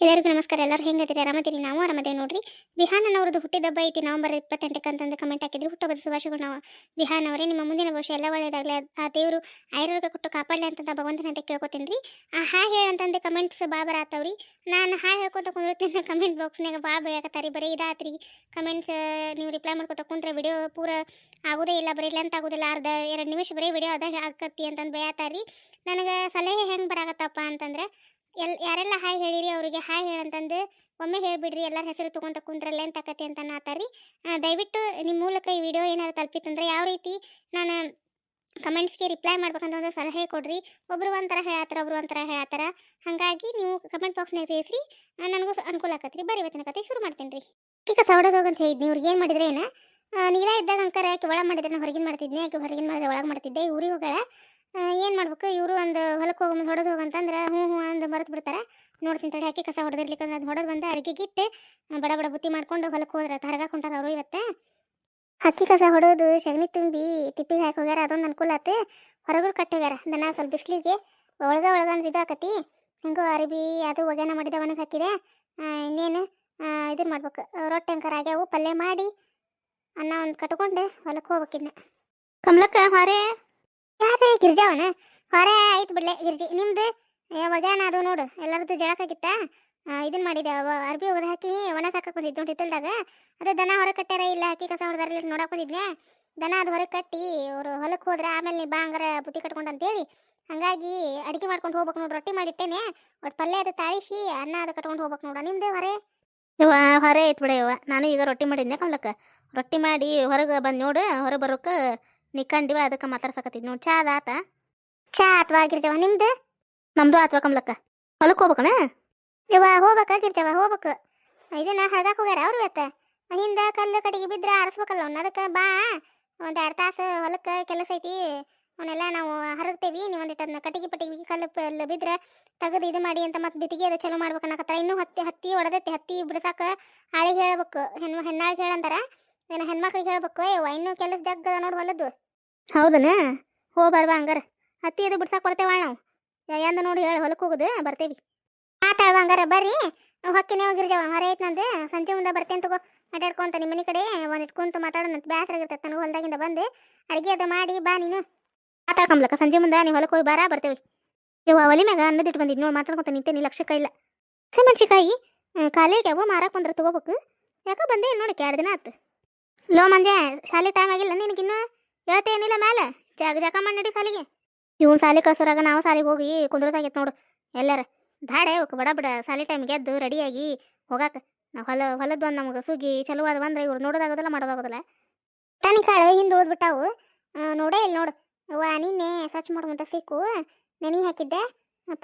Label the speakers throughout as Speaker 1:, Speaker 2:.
Speaker 1: ಎಲ್ಲರಿಗೂ ನಮಸ್ಕಾರ. ಎಲ್ಲರೂ ಹೆಂಗದಿರಿ ಆರಾಮದಿರಿ ನಾವು? ಆರಾಮದೇ ನೋಡ್ರಿ. ವಿಹಾನ್ ಅವ್ರದ್ದು ಹುಟ್ಟಿದಬ್ಬ ಐತಿ. ನವಂಬರ್ ಇಪ್ಪತ್ತೆಂಟಕ್ಕೆ ಕಮೆಂಟ್ ಹಾಕಿದ್ರಿ. ಹುಟ್ಟುಹಬ್ಬದ ಶುಭಾಶಯಗಳು ನಾವು. ವಿಹಾನ್ ಅವರೇ ನಿಮ್ಮ ಮುಂದಿನ ಭವಿಷ್ಯ ಎಲ್ಲ ಒಳ್ಳೆಯದಾಗಲಿ. ಆ ದೇವರು ಆಯುರ್ವೇದ ಕೊಟ್ಟು ಕಾಪಾಡಲಿ ಅಂತಂದ ಭಗವಂತನ ಅಂತ ಕೇಳ್ಕೊತೀನಿ ರೀ. ಆ ಹೇ ಅಂತಂದು ಕಮೆಂಟ್ಸ್ ಭಾಳ ಬರತ್ತವ್ರಿ. ನಾನು ಹಾಯ್ ಹೇಳ್ಕೊತ ಕುಂದಿರ್ತೀನಿ ಕಮೆಂಟ್ ಬಾಕ್ಸ್ನಾಗ ಭಾಳ ಭಯಕತ್ತಾರಿ ಬರೀ ಇದಾತ್ರಿ. ಕಮೆಂಟ್ಸ್ ನೀವು ರಿಪ್ಲೈ ಮಾಡ್ಕೊತ ಕುಂತ್ರೆ ವಿಡಿಯೋ ಪೂರ ಆಗೋದೇ ಇಲ್ಲ. ಬರೀ ಲೆಂತ್ ಆಗೋದಿಲ್ಲ. ಅರ್ಧ, ಎರಡು ನಿಮಿಷ ಬರೀ ವಿಡಿಯೋ ಅದ ಹಾಕತ್ತಿ ಅಂತಂದು ಬೇಯತ್ತಾರಿ ನನಗೆ ಸಲಹೆ ಹೆಂಗೆ ಬರಾಕತ್ತಪ್ಪ ಅಂತಂದ್ರೆ ಎಲ್ ಯಾರೆಲ್ಲ ಹಾಯ್ ಹೇಳಿರಿ ಅವರಿಗೆ ಹಾಯ್ ಹೇಳಂತಂದು ಒಮ್ಮೆ ಹೇಳಿಬಿಡ್ರಿ ಎಲ್ಲರ ಹೆಸರು ತೊಗೊಂತ ಕುಂದ್ರಲ್ಲೇ ಅಂತ ಕತೆ ಅಂತ ನಾತಾರಿ ದಯವಿಟ್ಟು ನಿಮ್ಮ ಮೂಲಕ ಈ ವಿಡಿಯೋ ಏನಾರು ತಲುಪಿತ್ತಂದ್ರೆ ಯಾವ ರೀತಿ ನಾನು ಕಮೆಂಟ್ಸ್ಗೆ ರಿಪ್ಲೈ ಮಾಡ್ಬೇಕಂತ ಒಂದು ಸಲಹೆ ಕೊಡ್ರಿ. ಒಬ್ರು ಒಂಥರ ಹೇಳತ್ತಾರ ಒಬ್ರು ಒಂಥರ ಹೇಳತ್ತಾರ ಹಾಗಾಗಿ ನೀವು ಕಮೆಂಟ್ ಬಾಕ್ಸ್ನಾಗ ತಿಳಿಸ್ರಿ. ನನಗೂ ಅನುಕೂಲ ಆಕತ್ರಿ. ಬರೀ ಇವತ್ತಿನ ಕತೆ ಶುರು ಮಾಡ್ತೀನಿ ರೀ ಈಗ ಅಂತ ಹೇಳಿದ್ನಿ ಇವ್ರಿಗೆ ಏನು ಮಾಡಿದ್ರೆ ಏನ ಆ, ಇದ್ದಾಗ ಅಂಕರ ಆಕೆ ಒಳಗೆ ಮಾಡಿದ್ರೆ ನಾನು ಹೊರಗಿನ ಮಾಡ್ತಿದ್ದೆ ಆಕೆ ಹೊರಗಿನ ಮಾಡಿದ್ರೆ ಒಳಗೆ ಮಾಡ್ತಿದ್ದೆ ಊರಿಗೆ ಹೋಗಳ ಏನು ಮಾಡ್ಬೇಕು? ಇವರು ಒಂದು ಹೊಲಕ್ಕೆ ಹೋಗಿ ಹೊಡೆದು ಹೋಗಂತಂದ್ರೆ ಹ್ಞೂ ಹ್ಞೂ ಅಂದು ಮರೆತು ಬಿಡ್ತಾರೆ. ನೋಡ್ತೀನಿ ತಡಿ ಹಾಕಿ ಕಸ ಹೊಡೆದಿರ್ಲಿಕ್ಕೆ ಅದು ಹೊಡೆದು ಬಂದು ಅಡುಗೆಗಿಟ್ಟು ಬಡ ಬಡ ಬುತ್ತಿ ಮಾಡ್ಕೊಂಡು ಹೊಲಕ್ಕೆ ಹೋದ್ರೆ ಹರಗಾಕ್ ಹೊಂಟಾರ ಅವರು ಇವತ್ತೆ. ಹಕ್ಕಿ ಕಸ ಹೊಡೋದು, ಸಗಣಿ ತುಂಬಿ, ತಿಪ್ಪಿಗೆ ಹಾಕಿ ಹೋಗ್ಯಾರ, ಅದೊಂದು ಅನುಕೂಲ ಆತು. ಹೊರಗಡೆ ಕಟ್ಟಿ ಹೋಗ್ಯಾರ, ದನ ಸ್ವಲ್ಪ ಬಿಸಿಲಿಗೆ. ಒಳಗ ಒಳಗ ಅಂದ್ರೆ ಇದಾಕತಿ ಹೆಂಗೋ ಅರಿಬಿ, ಅದು ಒಗ್ಯಾನ ಮಾಡಿದ ಒಣಗಿ ಹಾಕಿದೆ. ಇನ್ನೇನು? ಇದನ್ನ ಮಾಡ್ಬೇಕು. ರೊಟ್ಟಿ ಅಂಕರ ಆಗ್ಯಾವು, ಪಲ್ಯ ಮಾಡಿ ಅನ್ನ ಒಂದು ಕಟ್ಕೊಂಡೆ ಹೊಲಕ್ಕೆ ಹೋಗ್ಬೇಕಿನ್ನ ಕಮಲಕ್ಕ, ಹೊರೆ? ಯಾರೇ ಗಿರ್ಜಾವನ ಹೊರೆ ಆಯ್ತು ಬಿಡ್ಲೆ ಗಿರ್ಜಿ. ನಿಮ್ದು ಒಗ್ಯಾನ ಅದು ನೋಡು. ಎಲ್ಲರದ್ದು ಜಳಕಾಗಿತ್ತ? ಇದನ್ನ ಮಾಡಿದೆ ಅರ್ಬಿ ಒಗದ ಹಾಕಿ ಒಣ ಹಾಕಕ್ ಬಂದಿದ್ದು ನೋಡಿ ಹಿತ್ತಲ್ದಾಗ. ಅದು ದನ ಹೊರ ಕಟ್ಟಾರ ಇಲ್ಲ ಹಾಕಿ ಕಸ ಹೊಡೆದಾರ? ನೋಡಕ್ ಬಂದಿದ್ನೆ ದನ ಅದು ಹೊರಗೆ ಕಟ್ಟಿ ಅವರು ಹೊಲಕ್ಕೆ ಹೋದ್ರೆ ಆಮೇಲೆ ನೀ ಬಾ ಹಂಗಾರ ಬುತ್ತಿ ಕಟ್ಕೊಂಡು ಅಂತೇಳಿ ಹಂಗಾಗಿ ಅಡಿಗೆ ಮಾಡ್ಕೊಂಡು ಹೋಗ್ಬೇಕು ನೋಡಿ. ರೊಟ್ಟಿ ಮಾಡಿಟ್ಟೇನೆ. ಒಟ್ ಪಲ್ಯ ಅದು ತಾಳಿಸಿ ಅನ್ನ ಅದು ಕಟ್ಕೊಂಡು ಹೋಗ್ಬೇಕು ನೋಡ. ನಿಮ್ದೇ ಹೊರೆ?
Speaker 2: ಯವ್ವ, ಹೊರೆ ಐತ್ ಬಿಡ ಇವ ನಾನು ಈಗ ರೊಟ್ಟಿ ಮಾಡಿದ್ನೆ ಕಮ್ಲಕ್ಕ? ರೊಟ್ಟಿ ಮಾಡಿ ಹೊರಗೆ ಬಂದು ನೋಡು. ಹೊರಗೆ ಬರೋಕೆ ನಿಕ್ಕಂಡಿವ ಅದಕ್ಕೆ ಮಾತಾಡ್ಸಕತ್ತಿದ್ ನೋಡಿ ಚಾ ಅದಾತ
Speaker 1: ಚಾ ಅಥವಾ ಆಗಿರ್ತಾವ ನಿಮ್ದು?
Speaker 2: ನಮ್ದು ಆತ್ವ ಕಮ್ಲಕ್ಕ. ಹೊಲಕ್ಕೆ ಹೋಗ್ಬೇಕಣ
Speaker 1: ಇವ ಹೋಗ್ಬೇಕಾಗಿರ್ತೇವ ಹೋಗ್ಬೇಕು. ಇದನ್ನ ಹಳಗಾಕ್ ಹೋಗ್ಯಾರ ಅವ್ರು ಇವತ್ತ? ಹಿಂದ ಕಲ್ಲು ಕಡೆಗೆ ಬಿದ್ರೆ ಆರಿಸ್ಬೇಕಲ್ಲ ಅವ್ನ ಅದಕ್ಕೆ ಬಾ. ಒಂದ್ ಎರಡು ತಾಸು ಹೊಲಕ್ಕೆ ಕೆಲಸ ಐತಿ. ಅವನ್ನೆಲ್ಲ ನಾವು ಹರಗ್ತೇವಿ ನೀವು ಒಂದಿಟ್ಟು ಅದನ್ನ ಕಟ್ಟಿಗೆ ಪಟ್ಟಿಗೆ ಕಲ್ಲು ಪಲ್ಲು ಬಿದ್ರೆ ತೆಗೆದು ಇದು ಮಾಡಿ ಅಂತ ಮತ್ತೆ ಬಿತ್ತಿಗೆ ಅದು ಚಲೋ ಮಾಡ್ಬೇಕನ್ನಕತ್ತಾರ. ಇನ್ನೂ ಹತ್ತಿ ಹತ್ತಿ ಹೊಡೆದೈತಿ ಹತ್ತಿ ಬಿಡ್ಸಾಕ ಆಳಿಗೆ ಹೇಳ್ಬೇಕು. ಹೆಣ್ಣು ಹೆಣ್ಣಾಳಿಗೆ ಹೇಳಂತಾರ ಏನ ಹೆಣ್ಮಕ್ಳಿಗೆ ಹೇಳ್ಬೇಕು ಏ ಇನ್ನೂ ಕೆಲಸ ಜಗ್ಗದ ನೋಡಿ ಹೊಲದ್ದು.
Speaker 2: ಹೌದನ? ಹೋ ಬರ್ವಾ ಹಂಗಾರ. ಹತ್ತಿ ಅದು ಬಿಡ್ಸಾಕ್ ಬರ್ತೇವ ನಾವು ಎಂದ ನೋಡಿ ಹೇಳಿ ಹೊಲಕ್ಕೆ ಹೋಗುದು ಬರ್ತೇವಿ.
Speaker 1: ಆತಾಳ್ವ ಹಂಗಾರ ಬರ್ರಿ. ಹೊಕ್ಕಿನೇ ಹೋಗಿರ್ಜಾವ ಮರ ಐತ್ ನಂದು. ಸಂಜೆ ಮುಂದೆ ಬರ್ತೇನೆ ತಗೋ ಅಡ್ಯಾಡ್ಕೊಂತ ನಿಮ್ಮ ಮನೆ ಕಡೆ. ಒಂದ್ ಇಟ್ಕೊಂತ ಮಾತಾಡೋಣ ಬ್ಯಾಸರ ಆಗಿರ್ತೈತೆ ನನಗೆ ಹೊಲದಾಗಿಂದ ಬಂದು. ಅಡಿಗೆ ಅದು ಮಾಡಿ ಬಾ ನೀನು.
Speaker 2: ಆತ ಕಮ್ಲಕ್ಕ ಸಂಜೆ ಮುಂದೆ ನೀವು ಹೊಲಕ್ಕೆ ಹೋಗಿ ಬಾರ ಬರ್ತೇವಿ. ಇವ ಒಲಿ ಮ್ಯಾಗ ಅನ್ನದಿಟ್ಟು ಬಂದಿದ್ದು ನೋಡಿ ಮಾತಾಡ್ಕೊಂತ ನಿಂತೇನಿ ಲಕ್ಷಕ್ಕ ಇಲ್ಲ. ಮೆಣಸಿಕಾಯಿ ಕಾಲೇಜ್ ಅವು ಮಾರಕ್ಕೆ ಬಂದ್ರೆ ತಗೋಬೇಕು. ಯಾಕೆ ಬಂದೇ ನೋಡಿ ಎರಡು ದಿನ ಆತು. ಲೋ ಮಂಜೆ ಶಾಲೆ ಟೈಮ್ ಆಗಿಲ್ಲ ನಿನಗಿನ್ನು ಹೇಳ್ತೇನಿಲ್ಲ ಮ್ಯಾಲೆ? ಜಾಗ ಜಾಕ ಮಾಡಿ ನಡಿ ಸಾಲಿಗೆ ಇವ್ನು ಸಾಲಿ ಕಳ್ಸೋರಾಗ ನಾವು ಸಾಲಿಗೆ ಹೋಗಿ ಕುಂದ್ರದಾಗೈತೆ ನೋಡು, ಎಲ್ಲರ. ಧಾಡೆ ಅವಕ್ಕೆ ಬಡ ಬಡ ಸಾಲಿ ಟೈಮ್ಗೆ ಎದ್ದು ರೆಡಿಯಾಗಿ ಹೋಗಾಕ. ನಾವು ಹೊಲ, ಹೊಲದ ಬಂದು ನಮ್ಗೆ ಸುಗ್ಗಿ ಚಲೋ ಅದ ಬಂದ್ರೆ ಇವ್ರು ನೋಡೋದಾಗೋದಿಲ್ಲ, ಮಾಡೋದಾಗೋದಿಲ್ಲ.
Speaker 1: ತನಿ ಕಾಳು ಹಿಂದೆ ಉಳಿದ್ಬಿಟ್ಟಾವು ನೋಡೇ ಇಲ್ಲಿ ನೋಡು. ಅವ್ವ, ನಿನ್ನೆ ಸ್ವಚ್ಛ ಮಾಡ್ಕೊಂತ ಸಿಕ್ಕು. ನೆನೆ ಹಾಕಿದ್ದೆ.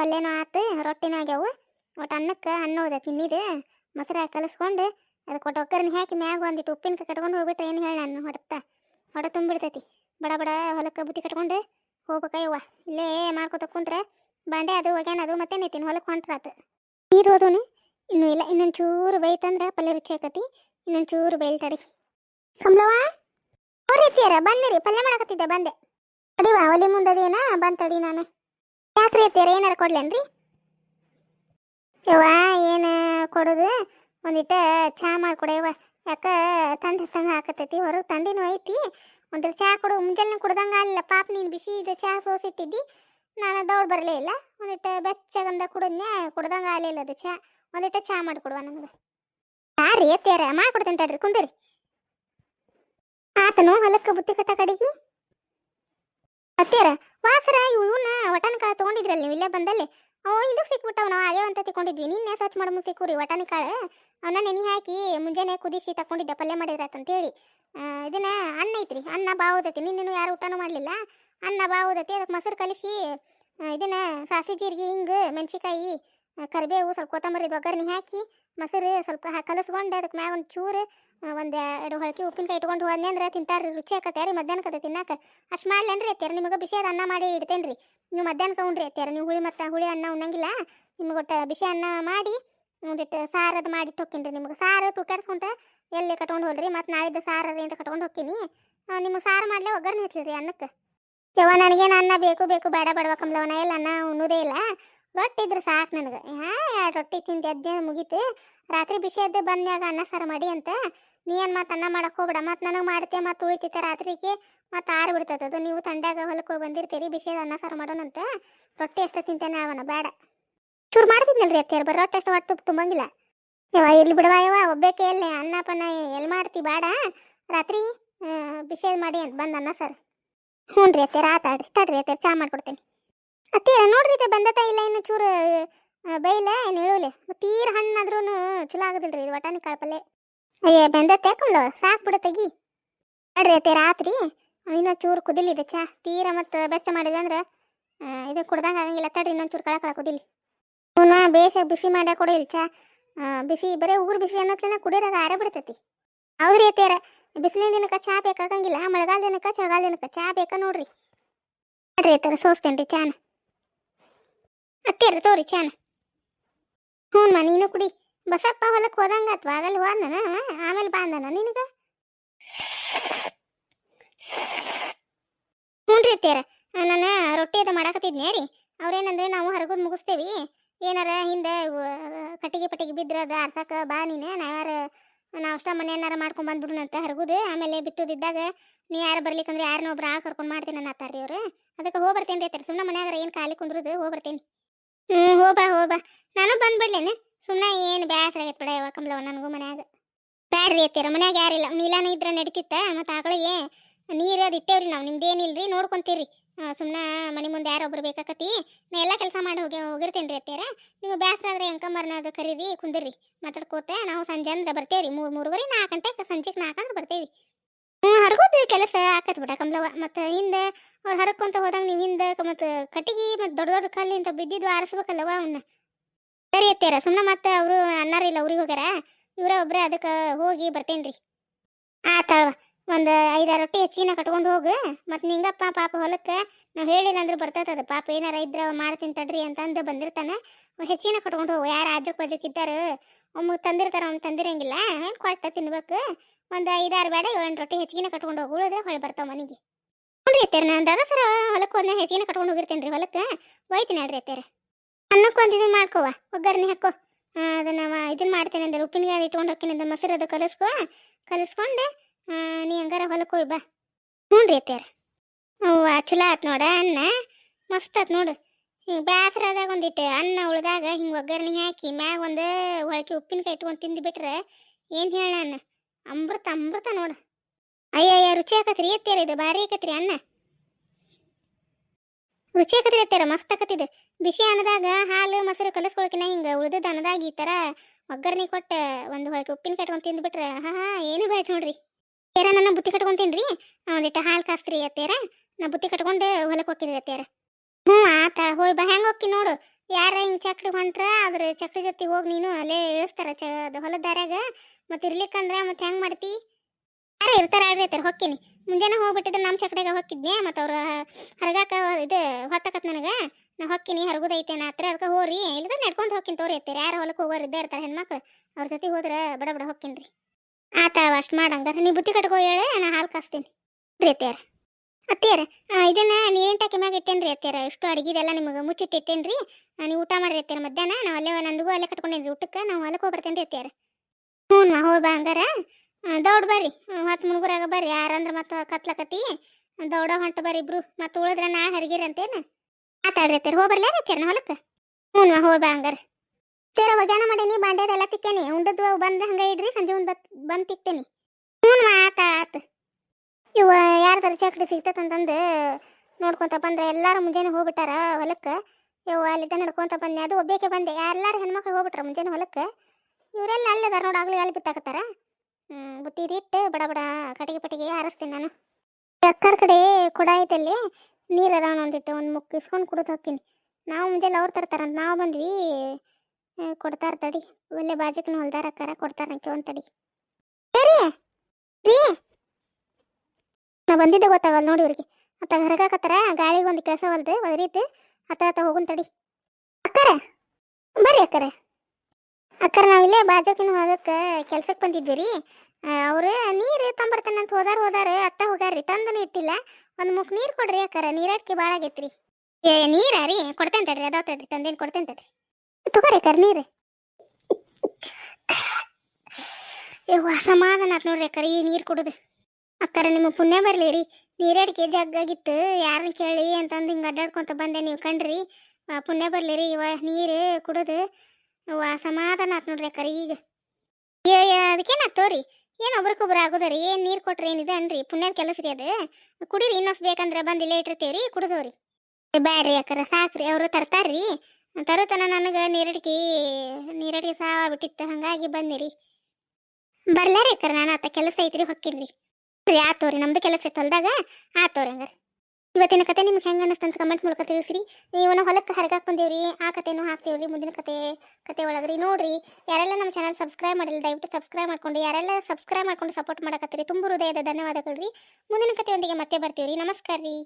Speaker 1: ಪಲ್ಯನೂ ಆತು, ರೊಟ್ಟಿನೂ ಆಗ್ಯಾವು. ಒಟ್ಟು ಅನ್ನಕ್ಕೆ ಹಣ್ಣು ಹೋದ ತಿನ್ನಿದೆ ಮೊಸರು ಹಾಕಿ ಕಲಿಸ್ಕೊಂಡು ಅದಕ್ಕೆ ಒಟ್ಟು ಒಕ್ಕರ್ನಿ ಹಾಕಿ ಮ್ಯಾಗ ಒಂದಿಟ್ಟು ಉಪ್ಪಿನ ಕಟ್ಕೊಂಡು ಹೋಗ್ಬಿಟ್ರೆ ಏನು ಹೇಳ ನಾನು ಹೊಡೆತ ಹೊಡೆ ತುಂಬಿಡ್ತೈತಿ. ಬಡ ಬಡ ಹೊಲಕ್ಕೆ ಬುತ್ತಿ ಕಟ್ಕೊಂಡು ಹೋಗ್ಬೇಕಯ್ಯವ್ವ ಇಲ್ಲೇ ಮಾಡ್ಕೊತ ಕುಂತ್ರೆ ಬಾಂಡೆ ಅದು ಒಗ್ಯಾನ ಅದು ಮತ್ತೆ ನಿಂತೀನಿ ಹೊಲಕ್ಕೆ ಹೊಂಟ್ರಾತು ನೀರು ಹೋದೋನು? ಇನ್ನೂ ಇಲ್ಲ, ಇನ್ನೊಂದು ಚೂರು ಪಲ್ಯ ರುಚಿ ಆಕತಿ. ಇನ್ನೊಂದು ಚೂರು ಬೇಯ್ಲ್ ತಡಿ. ಕಮಲವ್ವ? ಅವ್ರ ಬಂದಿರಿ ಪಲ್ಯ ಮಾಡಕತ್ತಿದ್ದೆ, ಬಂದೆ. ಅಡಿವಾ ಒಲಿ ಮುಂದದೇನ ಬಂದ್ ತಡಿ ನಾನು. ಯಾಕ್ರಿ ಎತ್ತೀರ ಏನಾರ ಕೊಡ್ಲೇನ್ರಿ? ಯವ್ವ, ಏನು ಕೊಡೋದು? ಒಂದಿಟ್ಟ ಚಹಾ ಮಾಡ್ಕೊಡವ್ವ ಯಾಕ ತಂಡ ತಂಗ ಹಾಕತೈತಿ, ಹೊರಗೆ ತಂಡಿನೂ ಐತಿ. ಒಂದ್ರ ಚಹಾ ಕೊಡು, ಮುಂಜಾನೆ ಕುಡ್ದಂಗೆ ಅಲ್ಲ ಪಾಪ ನೀನು ಬಿಸಿ ಇದು ಚಹಾ ಸೋಸಿಟ್ಟಿದ್ದಿ. ನಾನು ದೌಡ್ ಬರಲೇ ಇಲ್ಲ. ಒಂದಿಟ್ಟು ಬೆಚ್ಚಗಂದ ಕುಡಿದ್ನೆ ಕುಡ್ದಂಗೆ ಆಗಲಿಲ್ಲ ಅದು ಚಹಾ ಒಂದಿಟ್ಟು ಚಹಾ ಮಾಡಿಕೊಡುವ ನನಗೆ ಯಾರಿ ಎತ್ತೇರ ಮಾಡ್ಕೊಡ್ತೇನೆ ತಡ್ರಿ, ಕುಂದಿರಿ. ಆತನು ಹೊಲಕ್ಕೆ ಬುತ್ತಿ ಕಟ್ಟ ಕಡೆಗೆ. ಅತ್ತೀರ ವಾಸರ ಇವನ ವಟಾನ ಕಾಳು ತಗೊಂಡಿದ್ರಲ್ಲ ನೀವು ಇಲ್ಲೇ ಬಂದಲ್ಲಿ? ಅವು ಹಿಂದಕ್ಕೆ ಸಿಕ್ಬಿಟ್ಟವ್ ನಾವು ಆಗ್ಯಾವ ಅಂತ ತಿಕೊಂಡಿದ್ವಿ ನಿನ್ನೆ ಸರ್ಚ್ ಮಾಡೋ ಮುಂದೆ ಸಿಕ್ಕೂರಿ ವಟಾಣಿ ಕಾಳು. ಅವನ್ನ ನೆನೆ ಹಾಕಿ ಮುಂಜಾನೆ ಕುದಿಸಿ ತಕೊಂಡಿದ್ದೆ ಪಲ್ಯ ಮಾಡಿದ್ರಾತಂತೇಳಿ ಇದನ್ನ ಅನ್ನ ಐತ್ರಿ, ಅನ್ನ ಬಾವುದೈತಿ ನಿನ್ನೇನು ಯಾರು ಊಟನೂ ಮಾಡಲಿಲ್ಲ. ಅನ್ನ ಬಾವುದೈತಿ ಅದಕ್ಕೆ ಮೊಸರು ಕಲಿಸಿ ಇದನ್ನ ಸಾಸಿವೆ, ಜೀರಿಗೆ, ಹಿಂಗು ಮೆಣಸಿಕಾಯಿ ಕರಿಬೇವು, ಸ್ವಲ್ಪ ಕೊತ್ತಂಬರಿ, ಒಗ್ಗರಣೆ ಹಾಕಿ, ಮೊಸರು ಸ್ವಲ್ಪ ಕಲಸ್ಕೊಂಡು ಅದಕ್ಕೆ ಮ್ಯಾಗ ಒಂದು ಚೂರು ಒಂದು ಎರಡು ಹೊಳಕೆ ಉಪ್ಪಿನಕಾಯಿ ಇಟ್ಕೊಂಡು ಹೋದ್ನೆ ಅಂದ್ರೆ ತಿಂತಾರ್ರಿ, ರುಚಿ ಆಕತ್ಯಾರಿ ಮಧ್ಯಾಹ್ನಕ್ಕೆ ತಿನ್ನಾಕ? ಅಷ್ಟು ಮಾಡ್ಲೇನ್ರಿ ಅತ್ಯಾರ ನಿಮಗೆ ಬಿಸಿಯಾದ ಅನ್ನ ಮಾಡಿ ಇಡ್ತೇನೆ ರೀ ನೀವು ಮಧ್ಯಾಹ್ನಕ್ಕೆ ಉಣ್ರಿ ಅತ್ಯಾರ ನೀವು ಹುಳಿ ಮತ್ತು ಹುಳಿ ಅನ್ನ ಉಣ್ಣಂಗಿಲ್ಲ, ನಿಮ್ಗೆ ಒಟ್ಟು ಬಿಸಿ ಅನ್ನ ಮಾಡಿ ಒಂದಿಟ್ಟು ಸಾರು ಮಾಡಿ ಹೋಗ್ತೀನಿ ರೀ ನಿಮ್ಗೆ. ಸಾರು ತುಕಾಡ್ಸ್ಕೊಂತ ಎಲ್ಲಿ ಕಟ್ಕೊಂಡು ಹೋಲ್ರಿ ಮತ್ತು ನಾಳಿದ್ದು ಸಾರು ಏನು ಕಟ್ಕೊಂಡು ಹೋಗ್ತೀನಿ ನಿಮಗೆ ಸಾರು ಮಾಡ್ಲೆ ಒಗ್ಗರಣೆ ಹಚ್ಲಿ ರೀ ಅನ್ನಕ್ಕೆ. ಯವ್ವ, ನನಗೇನು ಅನ್ನ ಬೇಕು ಬೇಕು ಬೇಡ ಬೇಡವ ಕಮ್ಲವನ ಎಲ್ಲ ಅನ್ನ ಉಣ್ಣೋದೇ ಇಲ್ಲ. ರೊಟ್ಟಿ ಇದ್ರೆ ಸಾಕು ನನಗೆ. ಹಾ ರೊಟ್ಟಿ ತಿಂದು ಎದ್ದೆ ಮುಗೀತು. ರಾತ್ರಿ ಬಿಸಿ ಎದ್ದು ಬಂದ್ಮ್ಯಾಗ ಅನ್ನ ಸಾರು ಮಾಡಿ ಅಂತ ನೀ ಏನು ಮತ್ತೆ ಅನ್ನ ಮಾಡಕ್ಕೆ ಹೋಗ್ಬೇಡ. ಮತ್ತು ನನಗೆ ಮಾಡ್ತೆ ಮತ್ತು ಉಳಿತೈತೆ ರಾತ್ರಿಗೆ. ಮತ್ತು ಆರು ಬಿಡ್ತದೆ ಅದು ನೀವು ತಂಡ್ಯಾಗ ಹೊಲಕ್ಕೆ ಹೋಗಿ ಬಂದಿರ್ತೀರಿ. ಬಿಸಿದ ಅನ್ನ ಸಾರು ಮಾಡೋಣಂತ. ರೊಟ್ಟಿ ಎಷ್ಟು ತಿಂತೇನೆ ಅವನ. ಬೇಡ ಚೂರು ಮಾಡ್ತಿದ್ನಲ್ರಿ ಅತ್ತಿಯರ್ ಬರೀ ರೊಟ್ಟಿ ಅಷ್ಟು ಹೊಟ್ಟು ತುಂಬಂಗಿಲ್ಲ. ಯವ್ವ ಇಲ್ಲಿ ಬಿಡವಾ ಯವ್ವ. ಒಬ್ಬೇಕೆ ಎಲ್ಲಿ ಅನ್ನ ಪನ್ನ ಎಲ್ಲಿ ಮಾಡ್ತಿ? ಬೇಡ ರಾತ್ರಿ ಬಿಸಿದು ಮಾಡಿ ಅಂತ ಬಂದ ಅನ್ನ ಸರ್. ಹ್ಞೂ ರೀ ಅತ್ತಿಯರ್ ಆಡ್ರಿ. ತಡ್ರಿ ಅತ್ತಿಯರ್. ಚಾ ಮಾಡ್ಕೊಡ್ತೀನಿ. ಅತ್ತಿಯರ, ನೋಡ್ರಿ ಅತ್ತೆ ಬಂದತ ಇಲ್ಲ? ಇನ್ನು ಚೂರು ಬೈಲೆ ಏನು ಇಳುವಲೆ? ತೀರ ಹಣ್ಣಾದ್ರೂ ಚಲೋ ರೀ ಇದು ವಟಾಣಿ ಕಾಳ್ಪಲ್ಲೆ ಅಯ್ಯ ಬೆಂದತ್ತೆ ಕಮ್ಲ ಸಾಕು ಬಿಡ ತೆಗಿ. ತಡ್ರಿ ಅತ್ತೆ, ರಾತ್ರಿ. ಇನ್ನೂ ಚೂರು ಕುದಿಲಿದೆ ಚಾ. ತೀರ ಮತ್ತು ಬೆಚ್ಚ ಮಾಡಿದೆ ಅಂದ್ರೆ ಇದು ಕುಡ್ದಂಗೆ ಆಗಂಗಿಲ್ಲ. ತಡ್ರಿ ಇನ್ನೊಂದು ಚೂರು ಕಳ ಕಳ ಕುದಿಲಿ ಪುನಃ ಬೇಸ ಬಿಸಿ ಮಾಡ್ಯಾಕ ಕೊಡಿಲ್ಲ ಚಾ. ಬಿಸಿ, ಬರೀ ಉಗುರು ಬಿಸಿ ಅನ್ನೋದ್ಲೇನ ಕುಡಿಯೋದಾಗ ಆರ ಬಿಡ್ತೈತಿ. ಹೌದ್ರಿ ಅತ್ತೆಯರ, ಬಿಸಿಲಿನ ದಿನಕ್ಕೆ ಚಾ ಬೇಕಾಗಂಗಿಲ್ಲ. ಮಳೆಗಾಲ ದಿನಕ್ಕೆ, ಚಳಿಗಾಲ ದಿನಕ್ಕೆ ಚಾ ಬೇಕಾ ನೋಡ್ರಿ. ತಡ್ರಿ ಅತ್ತೆಯರ ಸೋಸ್ತೇನೆ ರೀ ಚಾನ. ಅತ್ತೆಯರ ತೋರಿ ಚಾನ. ಹ್ಞೂ ನೀನು ಕುಡಿ. ಬಸಪ್ಪ ಹೊಲಕ್ಕೆ ಹೋದಂಗ ಅಥವಾ ಆಗಲ್ಲಿ ಹೋದನ ಆಮೇಲೆ ಬಾಂದನ ನಿನಗ? ಹ್ಞೂ ರೀ ಅತ್ತೆಯರ ನಾನು ರೊಟ್ಟಿ ಅದು ಮಾಡಾಕತ್ತಿದ್ನೇ ರೀ? ಅವ್ರೇನಂದ್ರೆ ನಾವು ಹರಗೋದು ಮುಗಿಸ್ತೇವಿ. ಏನಾರ ಹಿಂದೆ ಕಟ್ಟಿಗೆ ಪಟ್ಟಿಗೆ ಬಿದ್ರೆ ಅದು ಆರ್ಸಕ ಬಾ ನೀನೆ, ನಾವ್ಯಾರ, ನಾವು ಅಷ್ಟ ಮನೆ ಏನಾರ ಮಾಡ್ಕೊಂಡ್ ಬಂದ್ಬಿಡುನಂತ ಹರಗುದು. ಆಮೇಲೆ ಬಿತ್ತುದಿದ್ದಾಗ ನೀ ಯಾರು ಬರ್ಲಿಕ್ಕಂದ್ರೆ ಯಾರನ್ನ ಒಬ್ರು ಆ ಕರ್ಕೊಂಡು ಮಾಡ್ತೀನಿ ನನ್ನ ಅತ್ತಾರ್ರಿ ಅವ್ರು. ಅದಕ್ಕೆ ಹೋಗಿ ಬರ್ತೇನೆ ರೀ ಸುಮ್ಮನೆ ಮನ್ಯಾಗ ಏನು ಖಾಲಿ ಕುಂದ್ರದು, ಹೋಗಿ ಬರ್ತೇನೆ ಹ್ಞೂ ಹೋಬಾ ಹೋಬಾ ನಾನು ಬಂದ್ಬಿಡ್ಲೇನೆ ಸುಮ್ಮನೆ ಏನು ಬ್ಯಾಸ್ರ ಆಗೈತೆ ಬಿಡ ಯಾವ ಕಮ್ಲವ ನನಗೂ ಮನ್ಯಾಗ. ಬ್ಯಾಡ್ರಿ ಎತ್ತೀರ ಮನ್ಯಾಗ ಯಾರಿಲ್ಲ ನೀಲಾನ ಇದ್ರೆ ನಡೀತಿತ್ತ, ಮತ್ತು ಆಕಳಿಗೆ ನೀರು ಅದು ಇಟ್ಟೇವ್ರಿ ನಾವು ನಿಮ್ದೇನಿಲ್ರಿ ನೋಡ್ಕೊಂತೀರಿ. ಸುಮ್ಮನೆ ಮನೆ ಮುಂದೆ ಯಾರೊಬ್ರು ಬೇಕಾಕತಿ ನಾ ಎಲ್ಲ ಕೆಲಸ ಮಾಡಿ ಹೋಗಿ ಹೋಗಿರ್ತೇನೆ ರೀ ಅತ್ತೀರ ನೀವು ಬೇಸರ ಆದರೆ ಎಂಕಮ್ಮರ್ನ ಅದು ಕರೀರಿ ಕುಂದಿರ್ರಿ ಮಾತಾಡ್ಕೋತೆ ನಾವು ಸಂಜೆ ಅಂದ್ರೆ ಬರ್ತೇವ್ರಿ, ಮೂರು, ಮೂರುವರೆ ನಾಲ್ಕು ಗಂಟೆ ಸಂಜೆಗೆ ನಾಲ್ಕು ಅಂದ್ರೆ ಬರ್ತೇವಿ ಹ್ಞೂ ಕೆಲಸ ಆಕತ್ ಬಿಡ ಕಂಬ್ಲವ ಮತ್ತು ಹಿಂದೆ ಅವ್ರು ಹರಕೊಂತ ಹೋದಾಗ ನೀವು ಹಿಂದೆ ಮತ್ತು ಕಟ್ಟಿಗೆ ಮತ್ತು ದೊಡ್ಡ ದೊಡ್ಡ ಕಲ್ಲಿಂತ ಬಿದ್ದಿದ್ದು ಆರಿಸ್ಬೇಕಲ್ಲವ ಅವನ್ನ ಸರಿ ಅತ್ತೆಯರ ಸುಮ್ಮನೆ ಮತ್ತೆ ಅವರು ಅನ್ನಾರಿಲ್ಲ ಅವ್ರಿಗೆ ಹೋಗ್ಯಾರ? ಇವರ ಒಬ್ರೆ ಅದಕ್ಕೆ ಹೋಗಿ ಬರ್ತೇನ್ರಿ. ಆತಾಳವ ಒಂದು ಐದಾರು ರೊಟ್ಟಿ ಹೆಚ್ಚಿನ ಕಟ್ಕೊಂಡು ಹೋಗು, ಮತ್ತು ನಿಂಗಪ್ಪ ಪಾಪ ಹೊಲಕ್ಕೆ ನಾವು ಹೇಳಿಲ್ಲ ಅಂದ್ರೆ ಬರ್ತದ ಪಾಪ ಏನಾರ ಇದ್ರೆ ಮಾಡ್ತೀನಿ ತಡ್ರಿ ಅಂತಂದು ಬಂದಿರ್ತಾನೆ. ಹೆಚ್ಚಿನ ಕಟ್ಕೊಂಡು ಹೋಗು, ಯಾರು ಆಜುಕ್ ಬಾಜುಕ್ ಇದ್ದಾರೆ? ಒಮ್ಮೆ ತಂದಿರ್ತಾರ ಅವ್ನು ತಂದಿರಂಗಿಲ್ಲ ಏನು ಕೊಟ್ಟು ತಿನ್ಬೇಕು. ಒಂದು ಐದಾರು ಬೇಡ ಏಳು ರೊಟ್ಟಿ ಹೆಚ್ಚಿನ ಕಟ್ಕೊಂಡು ಹೋಗಿ, ಉಳಿದ್ರೆ ಹೊಳೆ ಬರ್ತಾವ ಮನೆಗೆ. ನೋಡ್ರಿ ಅತ್ತೇರ ನಾನು ದಗಸರ ಹೊಲಕ್ಕೆ ಒಂದೇ ಹೆಚ್ಚಿನ ಕಟ್ಕೊಂಡು ಹೋಗಿರ್ತೇನೆ ರೀ ಹೊಲಕ್ಕೆ. ಹೋಯ್ತೀನಿ ನೋಡ್ರಿ ಅತ್ತೇರ ಅನ್ನಕ್ಕೆ ಒಂದು ಇದನ್ನ ಮಾಡ್ಕೋವ ಒಗ್ಗರಣೆ ಹಾಕೋ. ಅದನ್ನ ಇದನ್ನ ಮಾಡ್ತೇನೆ ಅಂದ್ರೆ ಉಪ್ಪಿನಕಾಯಿ ಇಟ್ಕೊಂಡು ಹೋಗ್ತೀನಿ ಅಂದ್ರೆ ಮೊಸರು ಅದು ಕಲಸ್ಕೋ. ಕಲಸ್ಕೊಂಡೆ ನೀ ಹಂಗಾರ ಹೊಲಕ್ಕೆ ಹೋಗಿ ಬಾ. ಹ್ಞೂ ರೀ ಅತ್ಯಾರ ಅವ್ವ ಚಲೋ ಆತ್ ನೋಡ ಅನ್ನ. ಮಸ್ತ್ ಆತ್ ನೋಡು. ಹಿಂಗೆ ಬ್ಯಾಸ್ರದಾಗ ಒಂದಿಟ್ಟೆ ಅನ್ನ ಉಳ್ದಾಗ ಹಿಂಗೆ ಒಗ್ಗರಣೆ ಹಾಕಿ ಮ್ಯಾಗ ಒಂದು ಹೊಳಕೆ ಉಪ್ಪಿನಕಾಯಿ ಇಟ್ಕೊಂಡು ತಿಂದ್ಬಿಟ್ರೆ ಏನು ಹೇಳ ಅನ್ನ? ಅಮೃತ ಅಮೃತ ನೋಡು. ಅಯ್ಯಯ್ಯ, ರುಚಿ ಹಾಕತ್ರಿ ಎತ್ತೇರ ಇದು ಭಾರಿ ಆಕತ್ರಿ ಅನ್ನ. ರುಚಿ ಹಾಕತ್ರಿ ಎತ್ತೇರ ಮಸ್ತ್ ಆಕತ್ತಿದೆ ಬಿಸಿ ಅನ್ನದಾಗ ಹಾಲು, ಮೊಸರು ಕಲಸ್ಕೊಳಕಿನ ಹಿಂಗೆ ಉಳಿದ ಅನ್ನದಾಗ ಈ ಥರ ಒಗ್ಗರಣೆ ಕೊಟ್ಟು ಒಂದು ಹೊಳಕೆ ಉಪ್ಪಿನ ಕಟ್ಕೊಂಡು ತಿಂದ್ಬಿಟ್ರೆ ಹಾ ಹಾ ಏನು ಬೇಡ ನೋಡ್ರಿ. ತೇರ ನನ್ನ ಬುತ್ತಿ ಕಟ್ಕೊಂತೀನಿ ಒಂದಿಟ್ಟು ಹಾಲು ಕಾಸ್ತ್ರಿ ಅತ್ತೇರ. ನಾ ಬುತ್ತಿ ಕಟ್ಕೊಂಡು ಹೊಲಕ್ಕೆ ಹೋಗ್ತೀನಿ ಅತ್ತೇರ. ಹ್ಞೂ, ಆತ, ಹೋಯ್ ಬಾ, ಹೆಂಗೆ ಹೋಗ್ತಿ ನೋಡು. ಯಾರ ಹಿಂಗೆ ಚಕ್ಡಿ ಹೊಂಟ್ರ ಅದ್ರ ಚಕ್ಡಿ ಜೊತೆ ಹೋಗಿ ನೀನು ಅಲ್ಲೇ ಇಳಿಸ್ತಾರ ಚ, ಅದು ಹೊಲದ ದಾರ್ಯಾಗ. ಮತ್ತೆ ಇರ್ಲಿಕ್ಕಂದ್ರೆ ಮತ್ತೆ ಹೆಂಗೆ ಮಾಡ್ತಿ? ಯಾರ ಇರ್ತಾರ ಆಡ್ರಿ ತೇರ ಹೋಗ್ತೀನಿ. ಮುಂಜಾನೆ ಹೋಗ್ಬಿಟ್ಟಿದ್ರೆ ನಮ್ಮ ಚಕ್ಡಿಗೆ ಹೋಗಿದ್ನೆ ಮತ್ತು ಅವ್ರು ಹರಗಾಕ ಇದು ಹೊತ್ತಕತ್ ನನಗೆ. ನಾ ಹೊಕ್ಕಿನಿ ಹರಗುದೈತೆ ನಾ ಹತ್ರ ಅದಕ್ಕೆ ಹೋರಿ ಇಲ್ಲದ ನಡ್ಕೊಂಡು ಹೋಗ್ತೀನಿ ತೋರಿ ಅತ್ತೀರ. ಯಾರು ಹೊಲಕ್ಕೆ ಹೋಗೋರು ಇದ್ದೇ ಇರ್ತಾರೆ ಹೆಣ್ಮಕ್ಳು. ಅವ್ರ ಜೊತೆ ಹೋದ್ರೆ ಬಡ ಬಡ ಹೊಕ್ಕಿನ್ರಿ. ರೀ ಆತ ಅಷ್ಟು ಮಾಡಂಗಾರ. ನೀ ಬುತ್ತಿ ಕಟ್ಕೋ ಹೇಳಿ, ನಾ ಹಾಲು ಕಾಸ್ತೀನಿ. ರೀ ಅತ್ತೀರ ಅತ್ತೀರ ಇದನ್ನ ನೀರಿನ ಟಾಕಿ ಮ್ಯಾಗ ಇಟ್ಟೇನ್ರಿ ರೀ ಎಷ್ಟು ಅಡಿಗೆದೆಲ್ಲ ನಿಮಗೆ ಮುಚ್ಚಿಟ್ಟು ರೀ. ನೀವು ಊಟ ಮಾಡಿರಿ ಅತ್ತೀರ ಮಧ್ಯಾಹ್ನ. ನಾವು ಅಲ್ಲೇ ನಂದಿಗೂ ಅಲ್ಲೇ ಕಟ್ಕೊಂಡೇನ್ರಿ ಊಟಕ್ಕೆ. ನಾವು ಹೊಲಕ್ಕೆ ಹೋಗ್ಬರ್ತೇನೆ ರೀ ಹ್ಞೂ ಮಾ ಹೋಗಿ ಬಾ ಹಂಗಾರ. ದೌಡ್ ಬರ್ರಿ. ಹತ್ತು ಮುಳುಗುರಾಗ ಬರ್ರಿ. ಯಾರಂದ್ರೆ ಮತ್ತೆ ಕತ್ಲಕತಿ ದೌಡ ಹೊಂಟ ಬರ್ರಿ ಇಬ್ರು. ಮತ್ತೆ ಉಳಿದ್ರೆ ನಾ ಹರಿಗಿರಿ ಮಾತಾಡ್ರಿ ಅತ್ತೀರ ಹೋಗಿ ಬರ್ಲಿ ಅತ್ತೀರ ಹೊಲಕ್ಕೆ. ಹ್ಞೂ ಬಾ ಹಂಗಾರ. ತೀರ ಮಾಡಿ, ನೀ ಬಾಂಡ್ಯದೆಲ್ಲ ತಿಕ್ಕೇನಿ ಉಂಡದ್ದು ಬಂದು ಹಂಗ ಇಡ್ರಿ, ಸಂಜೆ ಉಂಡ್ ಬಂದು ತಿಕ್ತೇನಿ. ಹ್ಞೂ ಆತ ಆತ. ಇವ ಯಾರ್ದಾರ ಚಕ್ಡಿ ಅಂತಂದ ನೋಡ್ಕೊಂತ ಬಂದ್ರ ಎಲ್ಲಾರು ಮುಂಜಾನೆ ಹೋಗ್ಬಿಟ್ಟಾರ ಹೊಲಕ್ಕೆ. ಇವ ಅಲ್ಲಿದ್ದ ನಡ್ಕೊಂತ ಬಂದೆ ಅದು ಒಬ್ಬೇಕೆ ಬಂದೆ. ಎಲ್ಲಾರು ಹೆಣ್ಮಕ್ಳು ಹೋಗ್ಬಿಟ್ರ ಮುಂಜಾನೆ ಹೊಲಕ್ಕೆ. ಇವರೆಲ್ಲ ಅಲ್ಲಿದಾರ ನೋಡಿ, ಆಗ್ಲಿ, ಅಲ್ಲಿ ಬಿತ್ತಾಕತ್ತಾರ. ಹ್ಮ್, ಬುತ್ತಿ ಇಟ್ಟು ಬಡ ಬಡ ಕಟ್ಟಿಗೆ ಪಟಿಗೆ ಹಾರಿಸ್ತೀನಿ ನಾನು. ಅಕ್ಕರ ಕಡೆ ಕೊಡ ಐತಲ್ಲಿ ನೀರು ಅದಾವ ಒಂದಿಟ್ಟು ಒಂದು ಮುಕ್ ಇಸ್ಕೊಂಡು ಕುಡಿದು ಹೋಗ್ತೀನಿ ನಾವು ಮುಂಜಾನೆ ಅವ್ರು ತರ್ತಾರಂತ, ನಾವು ಬಂದ್ವಿ. ಕೊಡ್ತಾರ ತಡಿ. ಒಳ್ಳೆ ಬಾಜುಕಿನ ಹೊಲ್ದಾರ ಅಕ್ಕಾರ ಕೊಡ್ತಾರ ನಂಗೆ ಒಂದು ತಡಿ. ರೀ! ನಾ ಬಂದಿದ್ದೆ ಗೊತ್ತಾಗಲ್ಲ ನೋಡಿ ಇವ್ರಿಗೆ. ಅತ್ತ ಹೊರಗಾಕತ್ತಾರ, ಗಾಳಿಗೆ ಒಂದು ಕೆಲಸ ಹೊಲ್ದೆ ಒದರಿತ್ತು ಅತ್ತ ಅತ್ತ ಹೋಗುನ್ ತಡಿ. ಅಕ್ಕರ! ಬರ್ರಿ ಅಕ್ಕರ. ಅಕ್ಕರ ನಾವಿಲ್ಲೇ ಬಾಜುಕಿನ ಹೊಲಕ್ಕೆ ಕೆಲ್ಸಕ್ಕೆ ಬಂದಿದ್ವಿ ರೀ. ಅವರು, ನೀರು ತಂಬರ್ತಾನಂತ ಹೋದಾರ ಹೋದಾರ, ಅತ್ತ ಹೋಗ್ಯಾರ್ರಿ, ತಂದನು ಇಟ್ಟಿಲ್ಲ. ಒಂದು ಮುಕ್ ನೀರು ಕೊಡ್ರಿ ಅಕ್ಕರ ನೀರಡ್ಕೆ ಭಾಳ ಆಗೈತ್ರಿ. ಏ, ನೀರ ರೀ, ಕೊಡ್ತೇನೆ ತಡ್ರಿ, ಅದಾವ ತಡ್ರಿ, ತಂದೇನು ಕೊಡ್ತೇನೆ ತಡ್ರಿ. ತಗೋರಿ ಕರ್ ನೀರು. ಏ ಸಮಾಧಾನ ಆತ್ ನೋಡ್ರಿ ಅಕ್ಕಾರ, ಈ ನೀರು ಕುಡುದು. ಅಕ್ಕಾರ, ನಿಮ್ಮ ಪುಣ್ಯ ಬರಲಿ ರೀ. ನೀರಡಿಕೆ ಜಗ್ಗಾಗಿತ್ತು ಯಾರನ್ನ ಕೇಳಿ ಅಂತಂದು ಹಿಂಗೆ ಅಡ್ಡಾಡ್ಕೊಂತ ಬಂದೆ ನೀವು ಕಣ್ರಿ ಪುಣ್ಯ ಬರಲಿ ರೀ, ಇವ ನೀರು ಕುಡುದು. ಸಮಾಧಾನ ಆತ್ ನೋಡ್ರಿ ಅಕ್ಕಾರ, ಈಗ. ತೋರಿ ಏನು ಒಬ್ರಕ್ಕೊಬ್ರು ಆಗೋದ ರೀ? ಏನು ನೀರು ಕೊಟ್ರಿ ಏನಿದೆ ಅನ್ರಿ ಪುಣ್ಯದ ಕೆಲಸ ರೀ ಅದು. ಕುಡೀರಿ ಇನ್ನೊಫ್ ಬೇಕಂದ್ರೆ ಬಂದು ಇಲ್ಲೇ ರೀ ಕುಡಿದವ್ರಿ ಬ್ಯಾಡ್ರಿ ಅಕ್ಕರ, ಸಾಕ್ರಿ. ಅವರು ತರ್ತಾರ್ರಿ. ತರುತನ ನನಗೆ ನೀರಡಿಕೆ ನೀರಡಿಕೆ ಸಾವ ಬಿಟ್ಟಿತ್ತು, ಹಂಗಾಗಿ ಬಂದಿರಿ. ಬರ್ಲಾರಿ ಅಕ್ಕರ, ನಾನು ಆತ ಕೆಲಸ ಐತ್ರಿ ಹೊಕ್ಕಿನ್ರಿ ಆತೋರಿ ನಮ್ದು ಕೆಲಸ ಐತೆ ಹೊಲ್ದಾಗ. ಆತೋರಿ ಹಂಗಾರ. ಇವತ್ತಿನ ಕತೆ ನಿಮ್ಗೆ ಹೆಂಗೆ ಅಂತ ಕಮೆಂಟ್ ಮೂಲಕ ತಿಳಿಸ್ರಿ. ನೀವು ನಾವು ಹೊಲಕ್ಕೆ ಹರಗಾಕ್ ಬಂದೇವ್ರಿ, ಆ ಕತೆನೂ ಹಾಕ್ತೇವ್ರಿ ಮುಂದಿನ ಕತೆ ಕತೆ ಒಳಗ್ರಿ. ನೋಡ್ರಿ, ಯಾರೆಲ್ಲ ನಮ್ಮ ಚಾನಲ್ ಸಬ್ಸ್ಕ್ರೈಬ್ ಮಾಡಿಲ್ಲ, ದಯವಿಟ್ಟು ಸಬ್ಸ್ಕ್ರೈಬ್ ಮಾಡ್ಕೊಂಡು, ಯಾರೆಲ್ಲ ಸಬ್ಸ್ಕ್ರೈಬ್ ಮಾಡ್ಕೊಂಡು ಸಪೋರ್ಟ್ ಮಾಡಕತ್ತೀರಿ, ತುಂಬ ಹೃದಯದ ಧನ್ಯವಾದಗಳು ರೀ ಮುಂದಿನ ಕಥೆಯೊಂದಿಗೆ ಮತ್ತೆ ಬರ್ತೀವ್ರಿ. ನಮಸ್ಕಾರ ರೀ